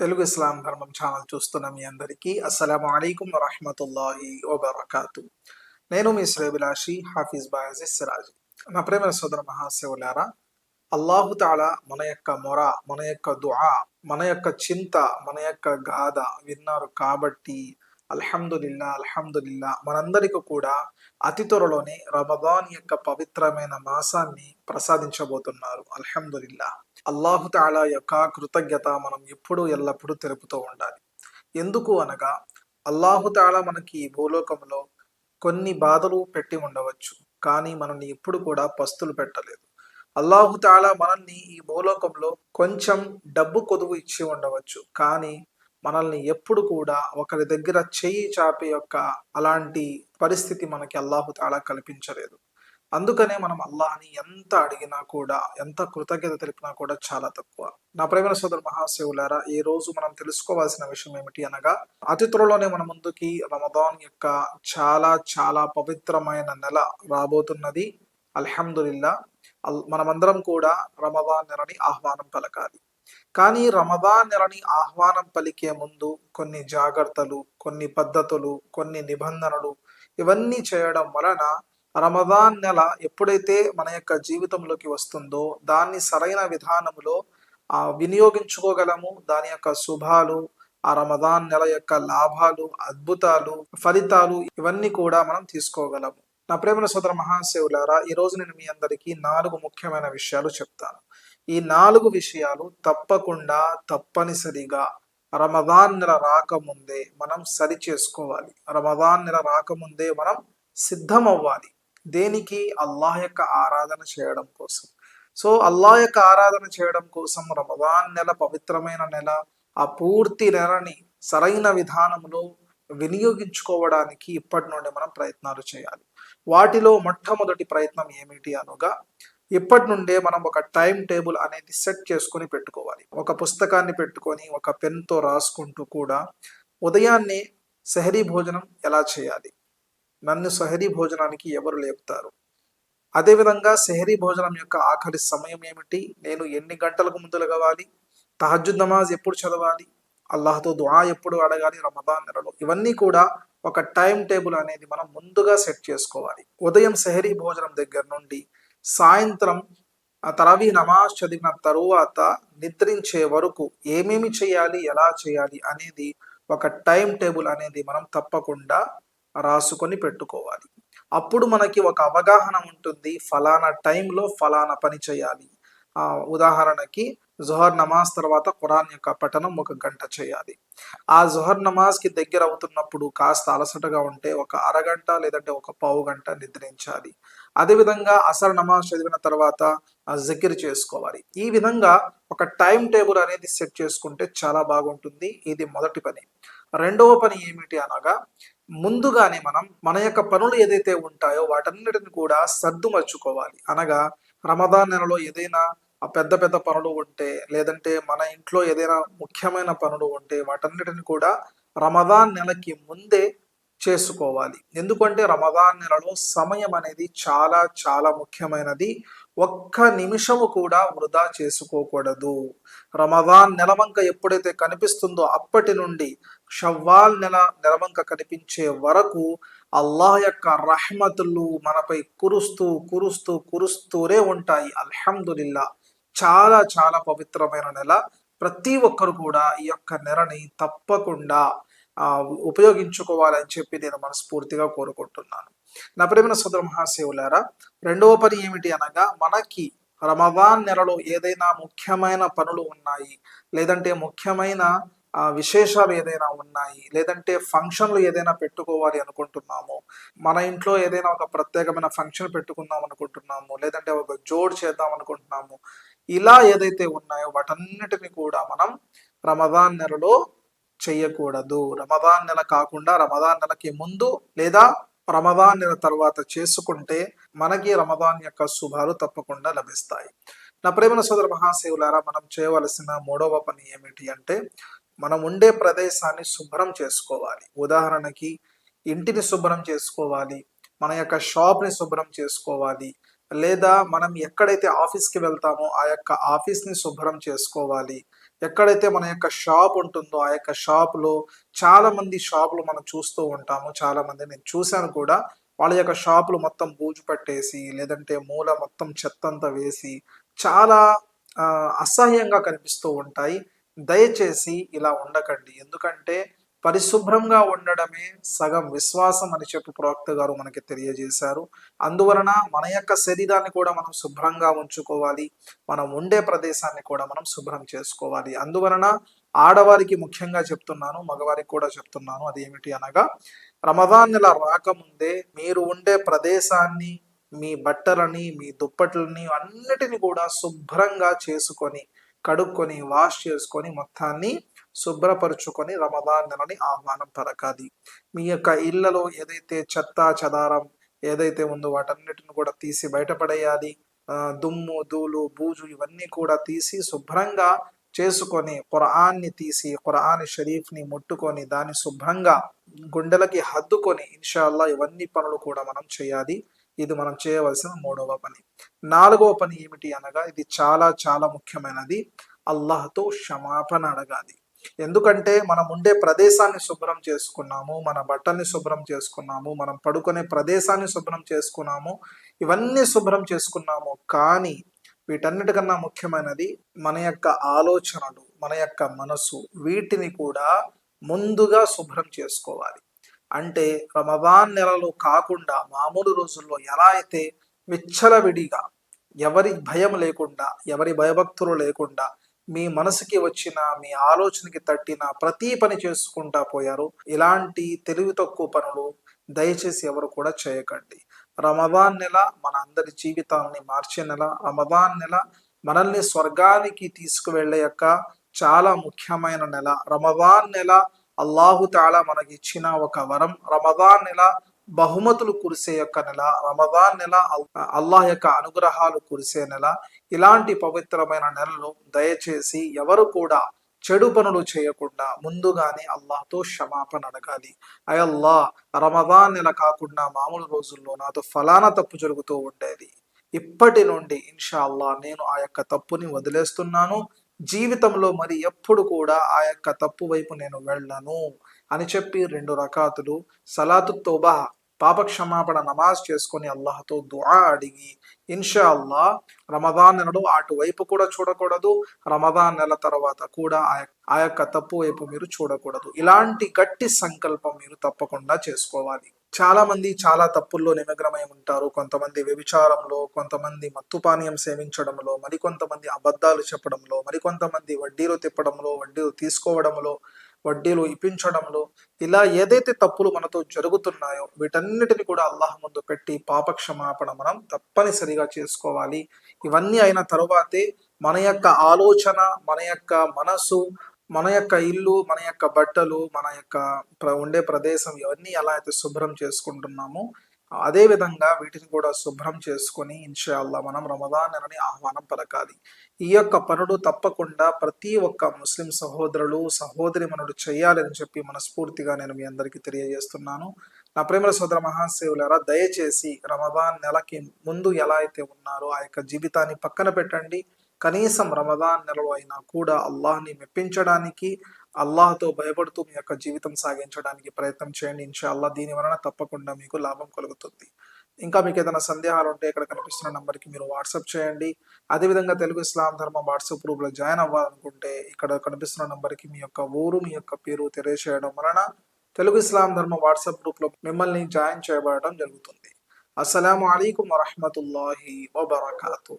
తెలుగు ఇస్లాం ధర్మం ఛానల్ చూస్తున్న మీ అందరికీ అస్సలం అయికం వరహమతుల్లాహి వబర్కాతు. నేను మీ శ్రేభిలాషి హాఫీజ్ బాయాజీ సిరాజ్. నా ప్రేమ సోదర మహాశివులారా అల్లాహు తాళ మన యొక్క మొర మన యొక్క దుఆ మన యొక్క చింత మన యొక్క గాథ విన్నారు కాబట్టి అల్హమ్దుల్లా అల్హమ్దుల్లా మనందరికీ కూడా అతి త్వరలోనే రమదాన్ యొక్క పవిత్రమైన మాసాన్ని ప్రసాదించబోతున్నారు. అల్హమ్దుల్లా అల్లాహు తాలా యొక్క కృతజ్ఞత మనం ఎప్పుడూ ఎల్లప్పుడూ తెలుపుతూ ఉండాలి. ఎందుకు అనగా అల్లాహు తాలా మనకి ఈ భూలోకంలో కొన్ని బాధలు పెట్టి ఉండవచ్చు. కానీ మనల్ని ఎప్పుడు కూడా పస్తులు పెట్టలేదు. అల్లాహు తాలా మనల్ని ఈ భూలోకంలో కొంచెం డబ్బు కొదువు ఇచ్చి ఉండవచ్చు. కానీ మనల్ని ఎప్పుడు కూడా ఒకరి దగ్గర చేయి చాపే యొక్క అలాంటి పరిస్థితి మనకి అల్లాహు తాలా కల్పించలేదు. అందుకనే మనం అల్లాహని ఎంత అడిగినా కూడా ఎంత కృతజ్ఞత తెలిపినా కూడా చాలా తక్కువ. నా ప్రేమ సోదరు మహాశివులారా ఈ రోజు మనం తెలుసుకోవాల్సిన విషయం ఏమిటి అనగా అతి త్వరలోనే మన ముందుకి రమదాన్ యొక్క చాలా చాలా పవిత్రమైన నెల రాబోతున్నది. అల్హమ్దుల్లా మనమందరం కూడా రమదాన్ నెలని ఆహ్వానం పలకాలి. కానీ రమదాన్ నెలని ఆహ్వానం పలికే ముందు కొన్ని జాగ్రత్తలు కొన్ని పద్ధతులు కొన్ని నిబంధనలు ఇవన్నీ చేయడం వలన రమదాన్ నెల ఎప్పుడైతే మన యొక్క జీవితంలోకి వస్తుందో దాన్ని సరైన విధానంలో ఆ వినియోగించుకోగలము. దాని యొక్క శుభాలు ఆ రమదాన్ నెల యొక్క లాభాలు అద్భుతాలు ఫలితాలు ఇవన్నీ కూడా మనం తీసుకోగలము. నా ప్రేమల సోదర మహాశివులారా ఈ రోజు నేను మీ అందరికీ నాలుగు ముఖ్యమైన విషయాలు చెప్తాను. ఈ నాలుగు విషయాలు తప్పకుండా తప్పనిసరిగా రమదాన్ నెల రాకముందే మనం సరి చేసుకోవాలి. రమదాన్ నెల రాకముందే మనం సిద్ధం అవ్వాలి దేనికి? అల్లాహ్ యొక్క ఆరాధన చేయడం కోసం. సో అల్లాహ్ యొక్క ఆరాధన చేయడం కోసం రమదాన్ నెల పవిత్రమైన నెల ఆ పూర్తి నెలని సరైన విధానంలో వినియోగించుకోవడానికి ఇప్పటి నుండి మనం ప్రయత్నాలు చేయాలి. వాటిలో మొట్టమొదటి ప్రయత్నం ఏమిటి అనగా ఇప్పటి నుండే మనం ఒక టైం టేబుల్ అనేది సెట్ చేసుకొని పెట్టుకోవాలి. ఒక పుస్తకాన్ని పెట్టుకొని ఒక పెన్తో రాసుకుంటూ కూడా ఉదయాన్నే సెహరీ భోజనం ఎలా చేయాలి? నన్ను సెహరీ భోజనానికి ఎవరు లేపుతారు? అదేవిధంగా సెహరీ భోజనం యొక్క ఆఖరి సమయం ఏమిటి? నేను ఎన్ని గంటలకు ముందు లగవాలి తహజుద్ నమాజ్ ఎప్పుడు చదవాలి? అల్లాహతో దుఆ ఎప్పుడు అడగాలి? రమదాన్ నెలలో ఇవన్నీ కూడా ఒక టైం టేబుల్ అనేది మనం ముందుగా సెట్ చేసుకోవాలి. ఉదయం సెహరీ భోజనం దగ్గర నుండి సాయంత్రం తరవీ నమాజ్ చదివిన తరువాత నిద్రించే వరకు ఏమేమి చేయాలి ఎలా చేయాలి అనేది ఒక టైం టేబుల్ అనేది మనం తప్పకుండా రాసుకొని పెట్టుకోవాలి. అప్పుడు మనకి ఒక అవగాహన ఉంటుంది. ఫలానా టైంలో ఫలానా పని చేయాలి. ఉదాహరణకి జుహర్ నమాజ్ తర్వాత ఖురాన్ యొక్క పఠనం ఒక గంట చేయాలి. ఆ జొహర్ నమాజ్కి దగ్గర అవుతున్నప్పుడు కాస్త అలసటగా ఉంటే ఒక అరగంట లేదంటే ఒక పావు గంట నిద్రించాలి. అదేవిధంగా అసర్ నమాజ్ చదివిన తర్వాత జికిర్ చేసుకోవాలి. ఈ విధంగా ఒక టైం టేబుల్ అనేది సెట్ చేసుకుంటే చాలా బాగుంటుంది. ఇది మొదటి పని. రెండవ పని ఏమిటి అనగా ముందుగానే మనం మన యొక్క పనులు ఏదైతే ఉంటాయో వాటన్నిటిని కూడా సర్దుమర్చుకోవాలి అనగా రమదాన్ నెలలో ఏదైనా ఆ పెద్ద పెద్ద పనులు ఉంటే లేదంటే మన ఇంట్లో ఏదైనా ముఖ్యమైన పనులు ఉంటే వాటన్నిటిని కూడా రమదాన్ నెలకి ముందే చేసుకోవాలి. ఎందుకంటే రమదాన్ నెలలో సమయం అనేది చాలా చాలా ముఖ్యమైనది. ఒక్క నిమిషము కూడా వృధా చేసుకోకూడదు. రమదాన్ నెలవంక ఎప్పుడైతే కనిపిస్తుందో అప్పటి నుండి షవ్వాల్ నెల నెలవంక కనిపించే వరకు అల్లాహ్ యొక్క రహమతులు మనపై కురుస్తూ కురుస్తూ కురుస్తూనే ఉంటాయి. అల్హమ్దుల్లా చాలా చాలా పవిత్రమైన నెల. ప్రతి ఒక్కరు కూడా ఈ యొక్క నెలని తప్పకుండా ఉపయోగించుకోవాలని చెప్పి నేను మనస్ఫూర్తిగా కోరుకుంటున్నాను. నా ప్రేమ సోదర మహాశివులారా రెండవ పని ఏమిటి అనగా మనకి రమవాన్ నెలలో ఏదైనా ముఖ్యమైన పనులు ఉన్నాయి లేదంటే ముఖ్యమైన విశేషాలు ఏదైనా ఉన్నాయి లేదంటే ఫంక్షన్లు ఏదైనా పెట్టుకోవాలి అనుకుంటున్నాము మన ఇంట్లో ఏదైనా ఒక ప్రత్యేకమైన ఫంక్షన్ పెట్టుకుందాం అనుకుంటున్నాము లేదంటే ఒక జోడ్ చేద్దాం అనుకుంటున్నాము ఇలా ఏదైతే ఉన్నాయో వాటన్నిటిని కూడా మనం రమదాన్ నెలలో చేయకూడదు. రమదాన్ నెల కాకుండా రమదాన్ నెలకి ముందు లేదా రమదాన్ నెల తర్వాత చేసుకుంటే మనకి రమదాన్ యొక్క శుభాలు తప్పకుండా లభిస్తాయి. నా ప్రేమల సోదర మహాశివులారా మనం చేయవలసిన మూడవ పని ఏమిటి అంటే మనం ఉండే ప్రదేశాన్ని శుభ్రం చేసుకోవాలి. ఉదాహరణకి ఇంటిని శుభ్రం చేసుకోవాలి మన యొక్క షాప్ని శుభ్రం చేసుకోవాలి లేదా మనం ఎక్కడైతే ఆఫీస్కి వెళ్తామో ఆ యొక్క ఆఫీస్ని శుభ్రం చేసుకోవాలి. ఎక్కడైతే మన యొక్క షాప్ ఉంటుందో ఆ యొక్క షాపులో చాలామంది షాపులు మనం చూస్తూ ఉంటాము. చాలామంది నేను చూశాను కూడా వాళ్ళ యొక్క షాపులు మొత్తం బూజు పట్టేసి లేదంటే మూల మొత్తం చెత్తంతా వేసి చాలా అసహ్యంగా కనిపిస్తూ ఉంటాయి. దయచేసి ఇలా ఉండకండి. ఎందుకంటే పరిశుభ్రంగా ఉండడమే సగం విశ్వాసం అని చెప్పి ప్రవక్త గారు మనకి తెలియజేశారు. అందువలన మన యొక్క శరీరాన్ని కూడా మనం శుభ్రంగా ఉంచుకోవాలి. మనం ఉండే ప్రదేశాన్ని కూడా మనం శుభ్రం చేసుకోవాలి. అందువలన ఆడవారికి ముఖ్యంగా చెప్తున్నాను మగవారికి కూడా చెప్తున్నాను అది ఏమిటి అనగా రమదాన్ నెల రాకముందే మీరు ఉండే ప్రదేశాన్ని మీ బట్టలని మీ దుప్పట్లని అన్నిటిని కూడా శుభ్రంగా చేసుకొని కడుక్కొని వాష్ చేసుకొని మొత్తాన్ని శుభ్రపరుచుకొని రమదాన్ నెలని ఆహ్వానం పలకాలి మీ యొక్క ఇళ్ళలో ఏదైతే చెత్త చెదారం ఏదైతే ఉందో వాటన్నిటిని కూడా తీసి బయటపడేయాలి. దుమ్ము దూలు బూజు ఇవన్నీ కూడా తీసి శుభ్రంగా చేసుకొని ఖురాన్ని తీసి ఖురాన్ షరీఫ్ని ముట్టుకొని దాన్ని శుభ్రంగా గుండెలకి హద్దుకొని ఇన్షాల్లా ఇవన్నీ పనులు కూడా మనం చేయాలి. ఇది మనం చేయవలసిన మూడవ పని. నాలుగవ పని ఏమిటి అనగా ఇది చాలా చాలా ముఖ్యమైనది. అల్లాహ్తో క్షమాపణ అడగాలి. ఎందుకంటే మనం ఉండే ప్రదేశాన్ని శుభ్రం చేసుకున్నాము మన బట్టల్ని శుభ్రం చేసుకున్నాము మనం పడుకునే ప్రదేశాన్ని శుభ్రం చేసుకున్నాము ఇవన్నీ శుభ్రం చేసుకున్నాము. కానీ వీటన్నిటికన్నా ముఖ్యమైనది మన యొక్క ఆలోచనలు మన యొక్క మనసు వీటిని కూడా ముందుగా శుభ్రం చేసుకోవాలి. అంటే రమదాన్ నెలలో కాకుండా మామూలు రోజుల్లో ఎలా అయితే విచ్చలవిడిగా ఎవరి భయం లేకుండా ఎవరి భయభక్తులు లేకుండా మీ మనసుకి వచ్చిన మీ ఆలోచనకి తట్టిన ప్రతి పని చేసుకుంటా పోయారు. ఇలాంటి తెలివి తక్కువ పనులు దయచేసి ఎవరు కూడా చేయకండి. రమదాన్ నెల మన అందరి జీవితాలని మార్చే నెల రమదాన్ నెల మనల్ని స్వర్గానికి తీసుకువెళ్ళే యొక్క చాలా ముఖ్యమైన నెల. రమదాన్ నెల అల్లాహు తాళా మనకి ఇచ్చిన ఒక వరం. రమదాన్ నెల బహుమతులు కురిసే యొక్క నెల రమదాన్ నెల అల్- అల్లాహ్ యొక్క అనుగ్రహాలు కురిసే నెల ఇలాంటి పవిత్రమైన నెలలు దయచేసి ఎవరు కూడా చెడు పనులు చేయకుండా ముందుగానే అల్లాహ్తో క్షమాపణ అడగాలి. అయల్లా రమదాన్ నెల కాకుండా మామూలు రోజుల్లో నాతో ఫలానా తప్పు జరుగుతూ ఉండేది. ఇప్పటి నుండి ఇన్షా అల్లా నేను ఆ యొక్క తప్పుని వదిలేస్తున్నాను. జీవితంలో మరి ఎప్పుడు కూడా ఆ యొక్క తప్పు వైపు నేను వెళ్ళను అని చెప్పి రెండు రకాతులు సలాతు తోబా పాపక్షమాపణ నమాజ్ చేసుకొని అల్లాహతో దుఆ అడిగి ఇన్షా అల్లా రమదాన్ నెలలో అటువైపు కూడా చూడకూడదు రమదాన్ నెల తర్వాత కూడా ఆ యొక్క తప్పు వైపు మీరు చూడకూడదు. ఇలాంటి గట్టి సంకల్పం మీరు తప్పకుండా చేసుకోవాలి. చాలా మంది చాలా తప్పుల్లో నిమగ్నమై ఉంటారు. కొంతమంది వ్యభిచారంలో కొంతమంది మత్తుపానీయం సేవించడంలో మరికొంతమంది అబద్ధాలు చెప్పడంలో మరికొంతమంది వడ్డీలు తిప్పడంలో వడ్డీలు తీసుకోవడంలో వడ్డీలు ఇప్పించడంలో ఇలా ఏదైతే తప్పులు మనతో జరుగుతున్నాయో వీటన్నిటిని కూడా అల్లాహ్ ముందు పెట్టి పాపక్షమాపణ మనం తప్పనిసరిగా చేసుకోవాలి. ఇవన్నీ అయిన తరువాతే మన యొక్క ఆలోచన మన యొక్క మనసు మన యొక్క ఇల్లు మన యొక్క బట్టలు మన యొక్క ప్ర- ఉండే ప్రదేశం ఇవన్నీ ఎలా అయితే శుభ్రం చేసుకుంటున్నామో అదే విధంగా వీటిని కూడా శుభ్రం చేసుకొని ఇన్షాల్లా మనం రమదాన్ నెలని ఆహ్వానం పలకాలి. ఈ యొక్క పనుడు తప్పకుండా ప్రతి ఒక్క ముస్లిం సహోదరులు సహోదరి మనుడు చేయాలని చెప్పి మనస్ఫూర్తిగా నేను మీ అందరికీ తెలియజేస్తున్నాను. నా ప్రేమల సోదర మహాసేవులారా దయచేసి రమదాన్ నెలకి ముందు ఎలా అయితే ఉన్నారో ఆ యొక్క జీవితాన్ని పక్కన పెట్టండి. కనీసం రమదాన్ నెలలో అయినా కూడా అల్లాహ్ని మెప్పించడానికి అల్లాహతో భయపడుతూ మీ యొక్క జీవితం సాగించడానికి ప్రయత్నం చేయండి. ఇన్షా అల్లా దీని వలన తప్పకుండా మీకు లాభం కలుగుతుంది. ఇంకా మీకు ఏదైనా సందేహాలు ఉంటే ఇక్కడ కనిపిస్తున్న నంబర్కి మీరు వాట్సాప్ చేయండి. అదేవిధంగా తెలుగు ఇస్లాం ధర్మం వాట్సాప్ గ్రూప్లో జాయిన్ అవ్వాలనుకుంటే ఇక్కడ కనిపిస్తున్న నంబర్కి మీ యొక్క ఊరు మీ యొక్క పేరు తెలియజేయడం వలన తెలుగు ఇస్లాం ధర్మం వాట్సాప్ గ్రూప్లో మిమ్మల్ని జాయిన్ చేయబడడం జరుగుతుంది. అస్సలం అయికం వరహమతుల్లాహి వబర్కాతూ.